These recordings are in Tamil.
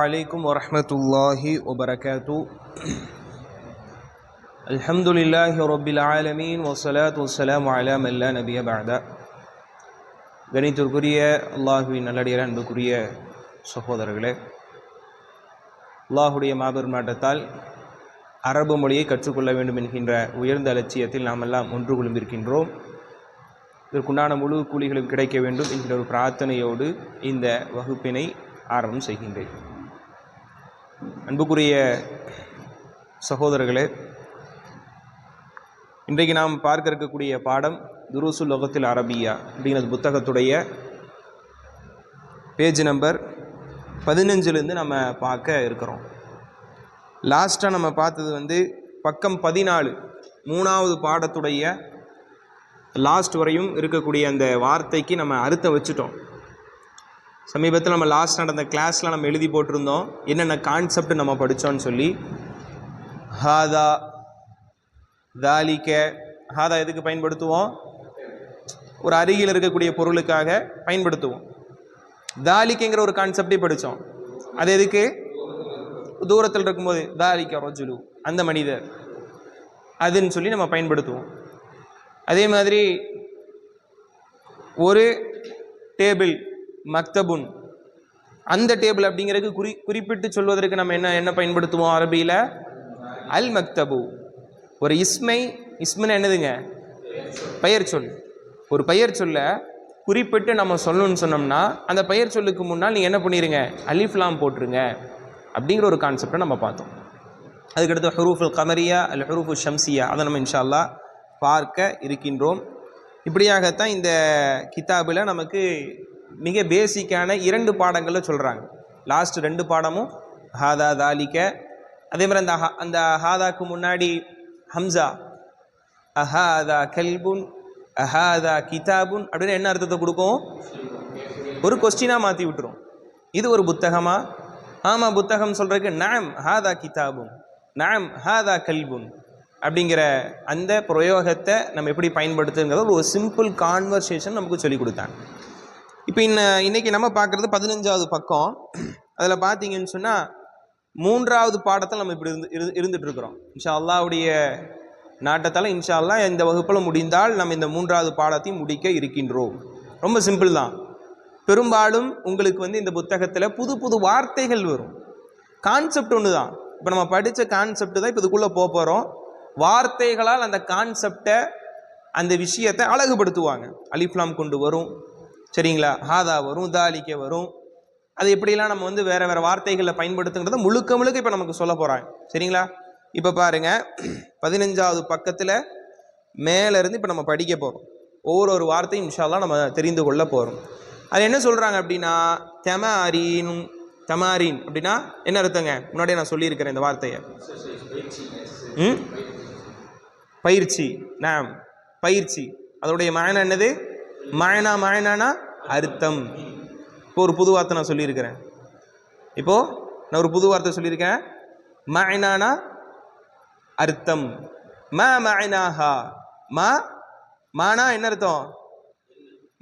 السلام عليكم ورحمة الله وبركاته الحمد لله رب العالمين والصلاة والسلام على من لا نبي بعد கணித்திற்குரிய அல்லாஹுவின் நல்லடியார் அன்புக்குரிய சகோதரர்களே அல்லாஹுடைய மாபெரும் நாட்டத்தால் அரபு மொழியை கற்றுக்கொள்ள வேண்டும் என்கின்ற உயர்ந்த லட்சியத்தில் நாம் எல்லாம் ஒன்று குழும்பிருக்கின்றோம் இதற்குண்டான முழு கூலிகளும் கிடைக்க வேண்டும் என்கிற ஒரு பிரார்த்தனையோடு இந்த வகுப்பினை ஆரம்பம் செய்கின்றேன் அன்புக்குரிய சகோதரர்களே இன்றைக்கு நாம் பார்க்க இருக்கக்கூடிய பாடம் துருசுல் லோகத்தில் அரபியா அப்படிங்கிறது புத்தகத்துடைய பேஜ் நம்பர் பதினஞ்சுலேருந்து நம்ம பார்க்க இருக்கிறோம். லாஸ்ட்டாக நம்ம பார்த்தது வந்து பக்கம் பதினாலு மூணாவது பாடத்துடைய லாஸ்ட் வரையும் இருக்கக்கூடிய அந்த வார்த்தைக்கு நம்ம அறுத்த வச்சுட்டோம். சமீபத்தில் நம்ம லாஸ்ட் நடந்த கிளாஸில் நம்ம எழுதி போட்டிருந்தோம். என்னென்ன கான்செப்ட் நம்ம படித்தோன்னு சொல்லி. ஹாதா தாலிக்க ஹாதா எதுக்கு பயன்படுத்துவோம்? ஒரு அருகில் இருக்கக்கூடிய பொருளுக்காக பயன்படுத்துவோம். தாலிக்கங்கிற ஒரு கான்செப்டே படித்தோம் அது எதுக்கு? தூரத்தில் இருக்கும்போது தாலிக்க ரொஜுலு அந்த மனிதர். அதுன்னு சொல்லி நம்ம பயன்படுத்துவோம். அதே மாதிரி ஒரு டேபிள் மக்தபுன். அந்த டேபிள் அப்படிங்கிறதுக்கு குறி குறிப்பிட்டு சொல்வதற்கு நம்ம என்ன என்ன பயன்படுத்துவோம் அரபியில்? அல் மக்தபு. ஒரு இஸ்மை இஸ்மன் என்னதுங்க? பெயர் சொல். ஒரு பெயர் சொல்ல குறிப்பிட்டு நம்ம சொல்லணும்னு சொன்னோம்னா அந்த பெயர் சொல்லுக்கு முன்னால் நீங்கள் என்ன பண்ணிடுங்க அலிஃப்லாம் போட்டுருங்க. அப்படிங்கிற ஒரு கான்செப்டை நம்ம பார்த்தோம். அதுக்கடுத்து ஹரூஃபுல் கமரியா அல் ஹுரூஃபு ஷம்சியா. அதை நம்ம இன்ஷால்லா பார்க்க இருக்கின்றோம். இப்படியாகத்தான் இந்த கிதாபில் நமக்கு மிக பேசிக்கான இரண்டு பாடங்களில் சொல்கிறாங்க லாஸ்ட் ரெண்டு பாடமும் ஹாதா தாலிக்க அதே மாதிரி அந்த ஹா- அந்த ஹாதாக்கு முன்னாடி ஹம்சா. அஹாதா கல்புன். அஹாதா கிதாபுன். அப்படின்னு என்ன அர்த்தத்தை கொடுக்கும்? ஒரு கொஸ்டினாக மாற்றி விட்டுரும். இது ஒரு புத்தகமா? ஆமாம் புத்தகம் சொல்கிறதுக்கு நாம் ஹாதா கிதாபுன். நாம் ஹாதா கல்புன். அப்படிங்கிற அந்த பிரயோகத்தை நம்ம எப்படி பயன்படுத்துங்கிறத ஒரு சிம்பிள் கான்வர்சேஷன் நமக்கு சொல்லி கொடுத்தாங்க இப்போ இன்ன இன்னைக்கு நம்ம பார்க்குறது பதினஞ்சாவது பக்கம். அதில் பார்த்தீங்கன்னு சொன்னால் மூன்றாவது பாடத்தில் நம்ம இப்படி இருந்து இரு- இருந்துட்டுருக்குறோம். இன்ஷா அல்லாவுடைய நாட்டத்தால் இன்ஷா அல்லா இந்த வகுப்பில் முடிந்தால் நம்ம இந்த மூன்றாவது பாடத்தையும் முடிக்க இருக்கின்றோம். ரொம்ப சிம்பிள் தான். பெரும்பாலும் உங்களுக்கு வந்து இந்த புத்தகத்தில் புது புது வார்த்தைகள் வரும். கான்செப்ட் ஒன்று தான். இப்போ நம்ம படித்த கான்செப்ட் தான் இப்போ இதுக்குள்ளே போக போகிறோம் வார்த்தைகளால் அந்த கான்செப்டை அந்த விஷயத்தை அழகுபடுத்துவாங்க. அலிஃப்லாம் கொண்டு வரும். சரிங்களா? ஹாதா வரும் தாலிக்க வரும். அது எப்படிலாம் நம்ம வந்து வேறு வேறு வார்த்தைகளில் பயன்படுத்துங்கிறத முழுக்க முழுக்க இப்போ நமக்கு சொல்ல போகிறாங்க சரிங்களா? இப்போ பாருங்க பதினஞ்சாவது பக்கத்தில் மேலேருந்து இப்போ நம்ம படிக்க போகிறோம் ஒவ்வொரு ஒரு வார்த்தையும் இன்ஷால்லாம் நம்ம தெரிந்து கொள்ள போகிறோம் அது என்ன சொல்கிறாங்க அப்படின்னா தெமாரின் தமாரின் அப்படின்னா என்ன அர்த்தங்க? முன்னாடியே நான் சொல்லியிருக்கிறேன் இந்த வார்த்தையை. ம்? பயிற்சி. நாம் பயிற்சி. அதோடைய மகன் என்னது? மாயனா மாயனானா அர்த்தம். இப்போ ஒரு புது வார்த்தை நான் சொல்லியிருக்கிறேன். இப்போ நான் ஒரு புது வார்த்தை சொல்லியிருக்கேன். மாயனானா அர்த்தம். ம மயனாஹா ம மானா என்ன அர்த்தம்?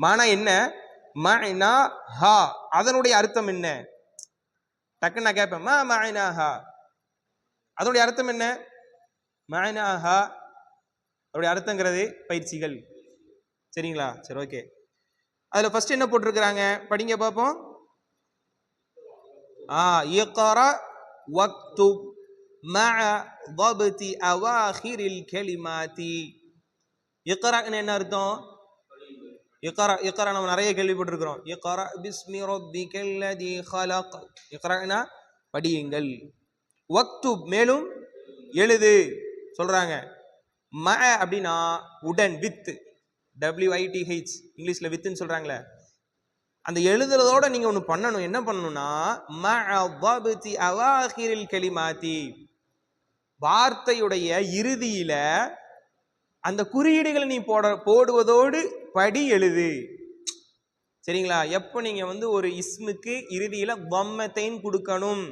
மானா என்ன? மயனா ஹா அதனுடைய அர்த்தம் என்ன? டக்குன்னு நான் கேட்பேன். ம மயனாஹா அதனுடைய அர்த்தம் என்ன? மயனாஹா அதோடைய அர்த்தங்கிறது பயிற்சிகள். சரிங்களா சரி ஓகே அதில் ஃபஸ்ட் என்ன போட்டிருக்கிறாங்க? படிங்க பார்ப்போம். ஆ இயக்காரா வக்து மஅ வபதி அவாஹிரில் கெலிமாதி இக்கராக்குன்னு என்ன அர்த்தம்? இக்கரா இக்கரா நம்ம நிறைய கேள்விப்பட்டிருக்கிறோம். இக்கரா பிஸ்மி ரொப்பி கெல்லதி ஹலக் இக்கராக்குனா படியுங்கள். வக்து மேலும் எழுது. சொல்கிறாங்க ம அப்படின்னா உடன் வித்து. டபிள்யூஐடிஹெச் இங்கிலீஷில் வித்துன்னு சொல்கிறாங்களே அந்த எழுதுறதோட நீங்கள் ஒன்று பண்ணணும். என்ன பண்ணணும்னா ம அவாஹிரில் கலிமாத்தி. வார்த்தையுடைய இறுதியில் அந்த குறியீடுகளை நீ போட போடுவதோடு படி எழுது. சரிங்களா? எப்போ நீங்கள் வந்து ஒரு இஸ்முக்கு இறுதியில் வம்மத்தைன் கொடுக்கணும்.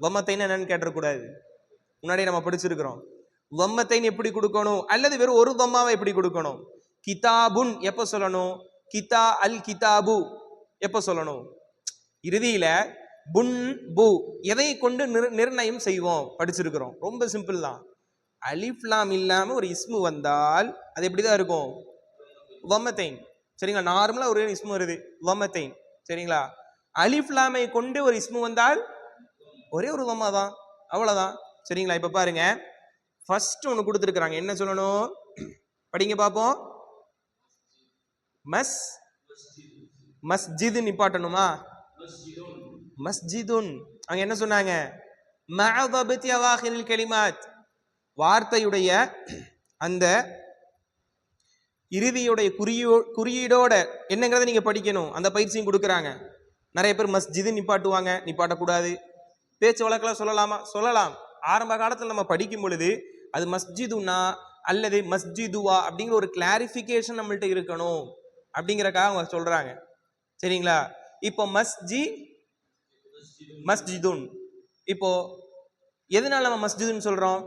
வம்மத்தைன் என்னன்னு கேட்டக்கூடாது முன்னாடி நம்ம படிச்சிருக்கிறோம். வம்மத்தைன் எப்படி கொடுக்கணும்? அல்லது வெறும் ஒரு வம்மாவை எப்படி கொடுக்கணும்? கிதாபுன் எப்போ சொல்லணும்? கிதா அல் கிதாபு. எப்போ சொல்லணும்? இறுதியில் புன் பு. எதை கொண்டு நிர் நிர்ணயம் செய்வோம்? படிச்சிருக்கிறோம். ரொம்ப சிம்பிள் தான். அலிஃப்லாம் இல்லாம ஒரு இஸ்மு வந்தால் அது எப்படிதான் இருக்கும்? வமத்தைன். சரிங்களா? நார்மலா ஒரு இஸ்மு வருது. வமத்தைன். சரிங்களா? அலிஃப்லாமை கொண்டு ஒரு இஸ்மு வந்தால் ஒரே ஒரு வம்மா தான். அவ்வளவுதான். சரிங்களா? இப்ப பாருங்க. ஃபர்ஸ்ட் ஒன்று கொடுத்துருக்குறாங்க. என்ன சொல்லணும்? படிங்க பார்ப்போம். மஸ் மஸ்ஜிது நிப்பாட்டணுமா? மஸ்ஜிதுன். அங்க என்ன சொன்னாங்க? மஅதபத்தி வார்த்தையுடைய அந்த இறுதியுடைய குறியோ குறியீடோட என்னங்கிறத நீங்க படிக்கணும். அந்த பயிற்சியும் கொடுக்குறாங்க. நிறைய பேர் மஸ்ஜிது நிப்பாட்டுவாங்க. நிப்பாட்டக்கூடாது. பேச்சு வழக்கில் சொல்லலாமா? சொல்லலாம். ஆரம்ப காலத்தில் நம்ம படிக்கும் பொழுது அது மஸ்ஜிதுனா அல்லது மஸ்ஜிதுவா அப்படிங்கிற ஒரு கிளாரிஃபிகேஷன் நம்மள்ட்ட இருக்கணும். அப்படிங்கிறக்காக அவங்க சொல்கிறாங்க சரிங்களா? இப்போ மஸ்ஜி மஸ்ஜிதுன். இப்போ எதனால நம்ம மஸ்ஜிதுன்னு சொல்கிறோம்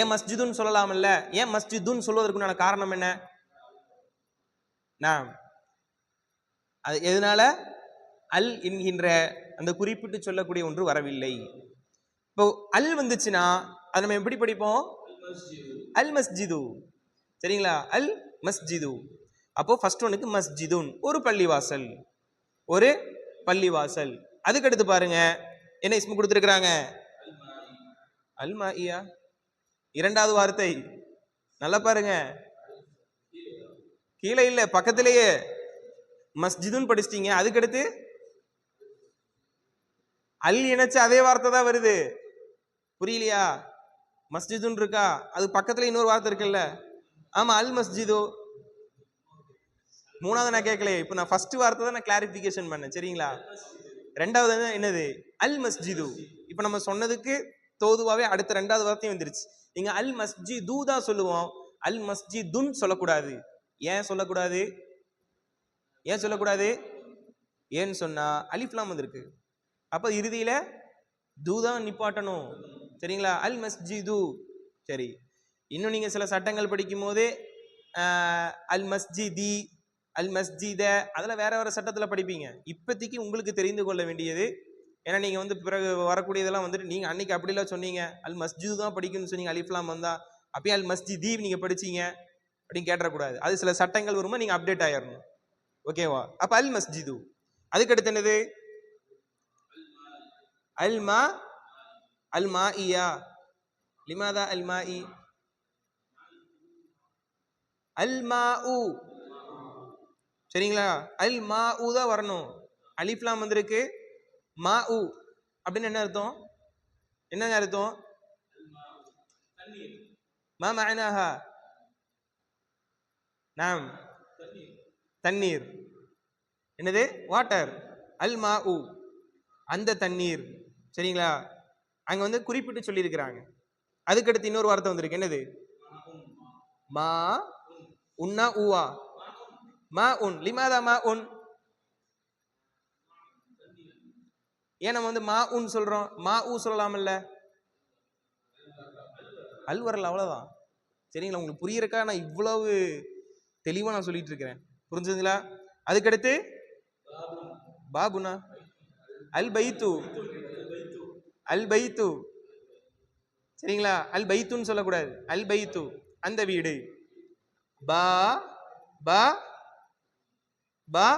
ஏன் மஸ்ஜிதுன்னு சொல்லலாம்ல ஏன் மஸ்ஜிதுன்னு சொல்வதற்குண்டான காரணம் என்ன? நான் அது எதனால? அல் என்கின்ற அந்த குறிப்பிட்டு சொல்லக்கூடிய ஒன்று வரவில்லை. இப்போ அல் வந்துச்சுன்னா அதை நம்ம எப்படி படிப்போம்? அல் மஸ்ஜிது. சரிங்களா? அல் மஸ்ஜிது. அப்போ ஃபர்ஸ்ட் ஒன்றுக்கு மஸ்ஜிதுன். ஒரு பள்ளிவாசல். ஒரு பள்ளிவாசல். அதுக்கு அடுத்து பாருங்க. என்ன இஸ்மு கொடுத்துருக்குறாங்க? அல்மா ஐயா இரண்டாவது வார்த்தை. நல்லா பாருங்க. கீழே இல்லை பக்கத்திலேயே. மஸ்ஜிதுன்னு படிச்சிட்டீங்க. அதுக்கடுத்து அல் இணைச்சு அதே வார்த்தை தான் வருது. புரியலையா? மஸ்ஜிதுன்னு இருக்கா? அது பக்கத்துல இன்னொரு வார்த்தை இருக்குல்ல. ஆமாம் அல் மஸ்ஜிதோ. மூணாவது நான் கேட்கலையே இப்போ நான் ஃபர்ஸ்ட் வார்த்தை தான் நான் கிளாரிஃபிகேஷன் பண்ணேன் சரிங்களா? ரெண்டாவது என்னது? அல் மஸ்ஜிது. இப்போ நம்ம சொன்னதுக்கு தோதுவாகவே அடுத்த ரெண்டாவது வார்த்தையும் வந்துருச்சு. நீங்கள் அல் மஸ்ஜிது தான் சொல்லுவோம். அல் மஸ்ஜிதுன் சொல்லக்கூடாது. ஏன் சொல்லக்கூடாது? ஏன் சொல்லக்கூடாது? ஏன்னு சொன்னால் அலிஃப்லாம் வந்திருக்கு. அப்போ இறுதியில் தூ தான் நிப்பாட்டணும். சரிங்களா? அல் மஸ்ஜிது. சரி. இன்னும் நீங்கள் சில சட்டங்கள் படிக்கும்போது அல் மஸ்ஜிதி அல் மஸ்ஜித அதெல்லாம் வேற வேறு சட்டத்தில் படிப்பீங்க. இப்போதைக்கு உங்களுக்கு தெரிந்து கொள்ள வேண்டியது ஏன்னா நீங்கள் வந்து பிறகு வரக்கூடியதெல்லாம் வந்துட்டு நீங்கள் அன்றைக்கி அப்படிலாம் சொன்னீங்க. அல் மஸ்ஜிது தான் படிக்கணும்னு சொன்னீங்க அலிஃப்லாம் வந்தால் அப்பயே அல் மஸ்ஜிதி நீங்கள் படிச்சீங்க அப்படின்னு கேட்டக்கூடாது அது சில சட்டங்கள் வரும்போது நீங்கள் அப்டேட் ஆயிடணும் ஓகேவா அப்போ அல் மஸ்ஜிது அதுக்கு அடுத்து என்னது? அல்மா அல்மா இயா லிமாதா அல்மா இ அல் மா உ சரிங்களா? அல் மா உ தான் வரணும். அலிஃப்லாம் வந்திருக்கு. மா உ அப்படின்னு என்ன அர்த்தம்? என்னங்க அர்த்தம்? மா மஅனாஹா நாம். தண்ணீர். என்னது? வாட்டர். அல் மா உ அந்த தண்ணீர். சரிங்களா? அங்கே வந்து குறிப்பிட்டு சொல்லியிருக்கிறாங்க. அதுக்கடுத்து இன்னொரு வார்த்தை வந்திருக்கு. என்னது? மா உன்னா ஊவா மா உன் லிமாதா மா உன் ஏன் நம்ம வந்து மா உன் சொல்றோம்? மா ஊ சொல்லலாம்ல அல் வரல அவ்வளவுதான். சரிங்களா? உங்களுக்கு புரியறக்கா? நான் இவ்வளவு தெளிவா நான் சொல்லிட்டு இருக்கிறேன் புரிஞ்சுதுங்களா? அதுக்கடுத்து? பாபுனா? அல் பைத்து. அல் பைத்து. சரிங்களா? அல் பைத்துன்னு சொல்லக்கூடாது. அல் பைத்து. அந்த வீடு. பா பா பா.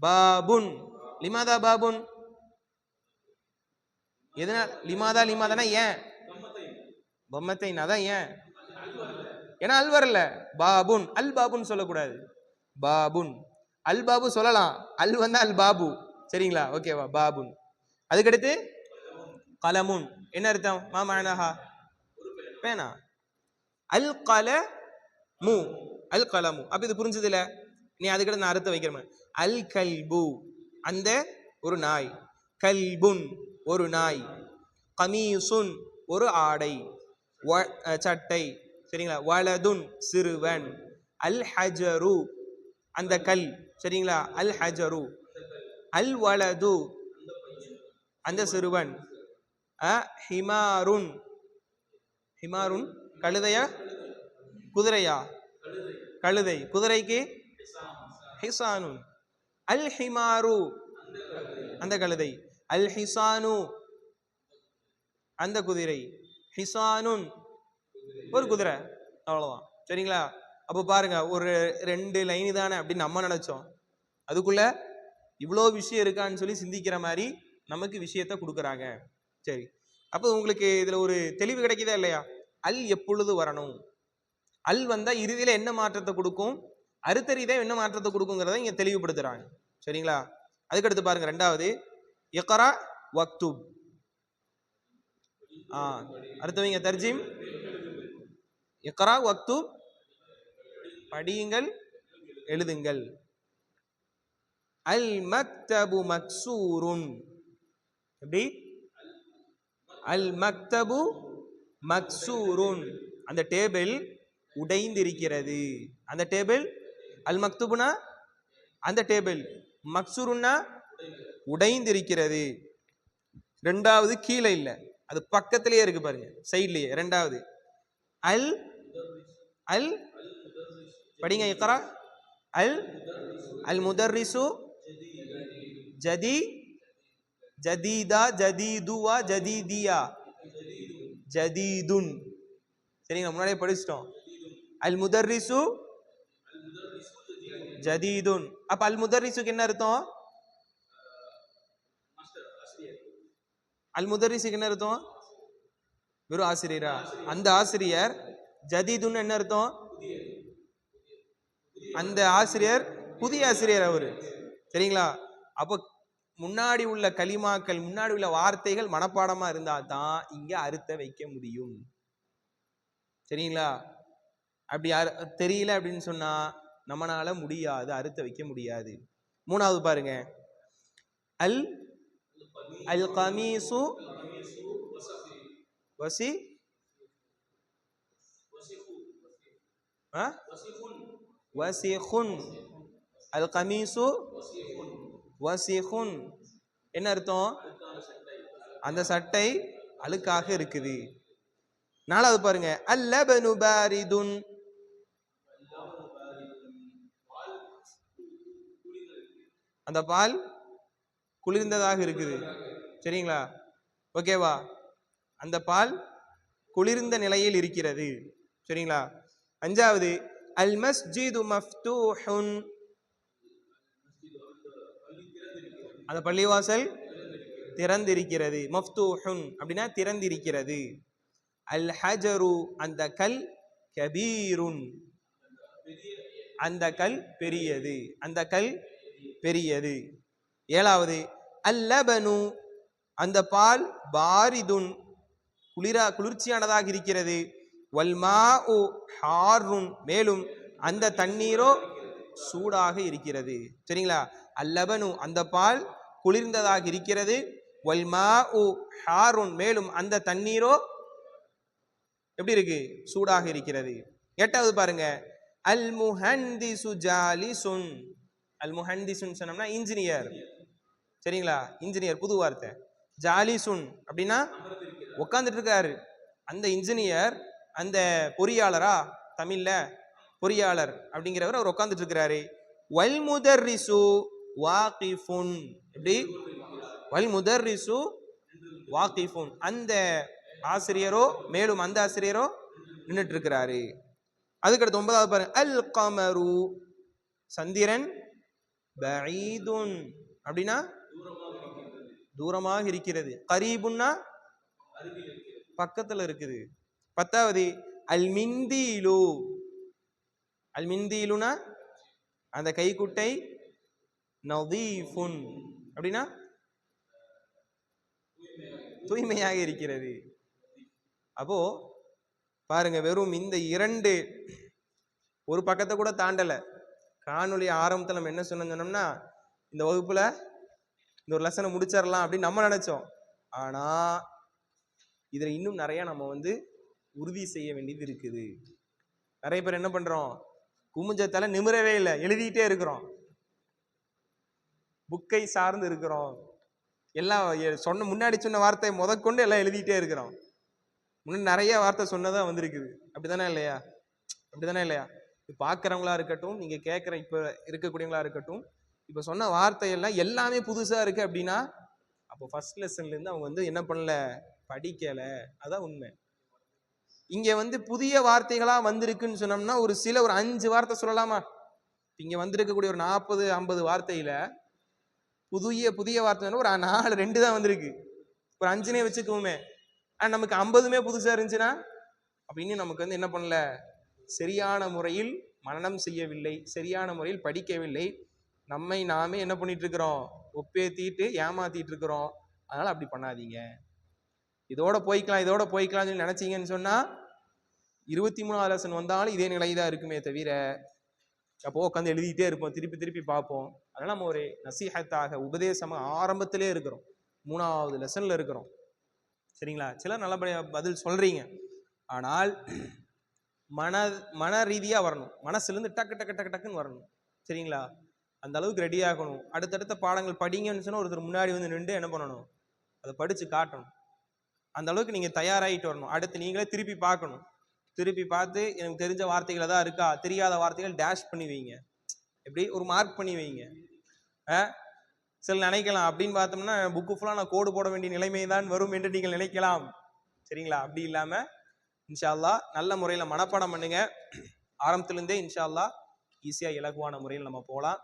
பாபுன். லிமாதா பாபுன். எதனால் லிமாதா லிமாதானா ஏன்? பொம்மத்தைன். அதான் ஏன்? ஏன்னா அல் வரல. பாபுன். அல் பாபுன் சொல்லக்கூடாது. பாபுன். அல் பாபு சொல்லலாம். அல் வந்தா அல் பாபு. சரிங்களா? ஓகேவா? பாபுன். அதுக்கடுத்து கலமுன். என்ன அர்த்தம்? மாமானஹா. பேனா அல் கல மு அல் கலமு அப்ப இது புரிஞ்சதுல? நீ அதுக்கிட்ட நான் அறுத்து வைக்கிறேன் அல் கல்பு அந்த ஒரு நாய். கல்புன் ஒரு நாய். கமீசுன் ஒரு ஆடை. வ- சட்டை. சரிங்களா? வலதுன் சிறுவன். அல் ஹஜரு அந்த கல். சரிங்களா? அல் ஹஜரு அல் வலது அந்த சிறுவன். ஹிமாருன். ஹிமாருன் கழுதையா? குதிரையா? கழுதை. குதிரைக்கு? ஹிசானுன். அல் ஹிமாரு அந்த கழுதை. அல் ஹிசானு அந்த குதிரை. ஹிசானுன். ஒரு குதிரை. அவ்வளோதான் சரிங்களா? அப்போ பாருங்க ஒரு ரெண்டு லைன் தானே அப்படின்னு நம்ம நினைச்சோம். அதுக்குள்ள இவ்வளோ விஷயம் இருக்கான்னு சொல்லி சிந்திக்கிற மாதிரி நமக்கு விஷயத்த கொடுக்குறாங்க. சரி. அப்போ உங்களுக்கு இதில் ஒரு தெளிவு கிடைக்குதா இல்லையா? அல் எப்பொழுது வரணும்? அல் வந்தால் இறுதியில் என்ன மாற்றத்தை கொடுக்கும்? அடுத்த என்ன மாற்றத்தை கொடுக்குங்கிறத இங்கே தெளிவுபடுத்துகிறாங்க சரிங்களா? அதுக்கடுத்து பாருங்க ரெண்டாவது எக்கரா வக்துப். ஆ அடுத்தவங்க தர்ஜிம். எக்கரா வக்துப். படியுங்கள் எழுதுங்கள். அல் மக்தபு மக்சூருன். எப்படி? அல் மக்தபு மக்சூருன். அந்த டேபிள் உடைந்திருக்கிறது. அந்த டேபிள் அல் மக்துபுனா அந்த டேபிள் மக்சூருன்னா உடைந்திருக்கிறது. ரெண்டாவது கீழே இல்லை. அது பக்கத்திலேயே இருக்கு பாருங்க. சைட்லயே. ரெண்டாவது. அல் அல் படிங்க இக்கரா அல் அல் முதர்ரிசு ஜதி ஜதீதா ஜதீதுவா ஜதீதியா? ஜதீதுன். சரிங்களா முன்னாடியே படிச்சிட்டோம். அல் முதர்ரிசு ஜதீதுன். அப்ப அல் முதர்ரிசுக்கு என்ன அர்த்தம்? அல் முதர்ரிசுக்கு என்ன அர்த்தம்? வெறும் ஆசிரியரா? அந்த ஆசிரியர் ஜதீதுன்னு என்ன அர்த்தம்? அந்த ஆசிரியர் புதிய ஆசிரியர் அவரு. சரிங்களா? அப்போ முன்னாடி உள்ள கலிமாக்கள் முன்னாடி உள்ள வார்த்தைகள் மனப்பாடமா இருந்தா தான் இங்க அறுத்த வைக்க முடியும். சரிங்களா? அப்படி தெரியல அப்படின்னு சொன்னா நம்மளால முடியாது அறுத்த வைக்க முடியாது. மூணாவது பாருங்க. அல் அல் கமீசு வசி ஆ? வசிஹுன். அல் கமீசு வசிஹுன். என்ன அர்த்தம்? அந்த சட்டை அழுக்காக இருக்குது. நாலாவது பாருங்க. அல்லபனு பாரிதுன். அந்த பால் குளிர்ந்ததாக இருக்குது. சரிங்களா? ஓகேவா? அந்த பால் குளிர்ந்த நிலையில் இருக்கிறது. சரிங்களா? அஞ்சாவது அல் மஸ்ஜிது மஃப்தூஹுன். அந்த பள்ளிவாசல் திறந்திருக்கிறது. மஃப்தூஹுன் அப்படின்னா திறந்திருக்கிறது. அல் ஹஜரு அந்த கல் கபீருன். அந்த கல் பெரியது. அந்த கல் பெரியது. ஏழாவது அல்லபனு அந்த பால் பாரிதுன். குளிரா குளிர்ச்சியானதாக இருக்கிறது. வல்மா உ ஹாருன் மேலும் அந்த தண்ணீரோ சூடாக இருக்கிறது. சரிங்களா? அல்லபனு அந்த பால் குளிர்ந்ததாக இருக்கிறது. வல்மா உ ஹாருன் மேலும் அந்த தண்ணீரோ எப்படி இருக்கு? சூடாக இருக்கிறது. எட்டாவது பாருங்க. அல் முஹந்தி சுஜாலி சுன் அல் முஹந்திசுன் சொன்னோம்னா இன்ஜினியர். சரிங்களா? இன்ஜினியர் புது வார்த்தை. ஜாலிசுன் அப்படின்னா உட்காந்துட்டு இருக்காரு அந்த இன்ஜினியர் அந்த பொறியாளரா? தமிழ்ல பொறியாளர் அப்படிங்கிறவர் அவர் உட்காந்துட்டு இருக்கிறாரு ரிசு முதர்ரிசு வாகிஃபுன். எப்படி? வல் முதர்ரிசு வாகிஃபுன். அந்த ஆசிரியரோ மேலும் அந்த ஆசிரியரோ நின்றுட்டு இருக்கிறாரு அதுக்கடுத்து ஒன்பதாவது பாருங்க. அல் கமரு சந்திரன் பஈதுன் அப்படின்னா தூரமாக இருக்கிறது. கரீபுன்னா பக்கத்தில் இருக்குது. பத்தாவது அல் மிந்தீலு. அல் மிந்தீலுனா அந்த கைக்குட்டை நதீஃபுன். அப்படின்னா? தூய்மையாக இருக்கிறது அப்போ பாருங்க வெறும் இந்த இரண்டு ஒரு பக்கத்தை கூட தாண்டல. காணொலி ஆரம்பத்தில் நம்ம என்ன சொன்னோம் சொன்னோம்னா இந்த வகுப்புல இந்த ஒரு லெசனை முடிச்சிடலாம் அப்படின்னு நம்ம நினைச்சோம். ஆனா இதுல இன்னும் நிறைய நம்ம வந்து உறுதி செய்ய வேண்டியது இருக்குது. நிறைய பேர் என்ன பண்றோம்? குமிஞ்சத்தால நிமிரவே இல்லை. எழுதிட்டே இருக்கிறோம். புக்கை சார்ந்து இருக்கிறோம். எல்லாம் சொன்ன முன்னாடி சொன்ன வார்த்தையை முதற்கொண்டு எல்லாம் எழுதிட்டே இருக்கிறோம். முன்னாடி நிறைய வார்த்தை சொன்னதாக வந்திருக்குது. அப்படிதானே இல்லையா? அப்படிதானே இல்லையா? பார்க்குறவங்களா இருக்கட்டும் நீங்கள் கேட்குற இப்போ இருக்கக்கூடியவங்களா இருக்கட்டும் இப்போ சொன்ன வார்த்தையெல்லாம் எல்லாமே புதுசாக இருக்குது அப்படின்னா அப்போ ஃபர்ஸ்ட் லெசன்லேருந்து அவங்க வந்து என்ன பண்ணல? படிக்கலை. அதான் உண்மை. இங்கே வந்து புதிய வார்த்தைகளாக வந்திருக்குன்னு சொன்னோம்னா ஒரு சில ஒரு அஞ்சு வார்த்தை சொல்லலாமா? இங்கே வந்திருக்கக்கூடிய ஒரு நாற்பது ஐம்பது வார்த்தையில் புதிய புதிய வார்த்தை ஒரு நாலு ரெண்டு தான் வந்திருக்கு. ஒரு அஞ்சுனே வச்சுக்குவோமே ஆனால் நமக்கு ஐம்பதுமே புதுசாக இருந்துச்சுன்னா அப்படின்னு நமக்கு வந்து என்ன பண்ணல? சரியான முறையில் மனநம் செய்யவில்லை சரியான முறையில் படிக்கவில்லை. நம்மை நாமே என்ன பண்ணிட்டு இருக்கிறோம் ஒப்பேத்திட்டு ஏமாத்திட்டு இருக்கிறோம் அதனால அப்படி பண்ணாதீங்க. இதோட போய்க்கலாம் இதோட போய்க்கலாம்னு சொல்லி நினைச்சீங்கன்னு சொன்னா இருபத்தி மூணாவது லெசன் வந்தாலும் இதே நிலை தான் இருக்குமே தவிர அப்போ உட்காந்து எழுதிட்டே இருப்போம். திருப்பி திருப்பி பார்ப்போம். அதனால் நம்ம ஒரு நசீஹத்தாக உபதேசமாக ஆரம்பத்திலே இருக்கிறோம். மூணாவது லெசனில் இருக்கிறோம். சரிங்களா? சிலர் நல்லபடியாக பதில் சொல்கிறீங்க ஆனால் மன மன ரீதியாக வரணும். மனசுலேருந்து டக்கு டக்கு டக்கு டக்குன்னு வரணும். சரிங்களா? அந்த அளவுக்கு ரெடி ஆகணும். அடுத்தடுத்த பாடங்கள் படிங்கன்னு சொன்னால் ஒருத்தர் முன்னாடி வந்து நின்று என்ன பண்ணணும்? அதை படித்து காட்டணும். அந்த அளவுக்கு நீங்கள் தயாராகிட்டு வரணும். அடுத்து நீங்களே திருப்பி பார்க்கணும். திருப்பி பார்த்து எனக்கு தெரிஞ்ச வார்த்தைகள் தான் இருக்கா தெரியாத வார்த்தைகள் டேஷ் பண்ணி வைங்க எப்படி ஒரு மார்க் பண்ணி வைங்க ஆ? சில நினைக்கலாம் அப்படின்னு பார்த்தோம்னா புக்கு ஃபுல்லாக நான் கோடு போட வேண்டிய நிலைமை தான் வரும் என்று நீங்கள் நினைக்கலாம் சரிங்களா அப்படி இல்லாமல் இன்ஷால்லா நல்ல முறையில் மனப்பாடம் பண்ணுங்க ஆரம்பத்துலேருந்தே இன்ஷால்லா ஈஸியாக இலகுவான முறையில் நம்ம போகலாம்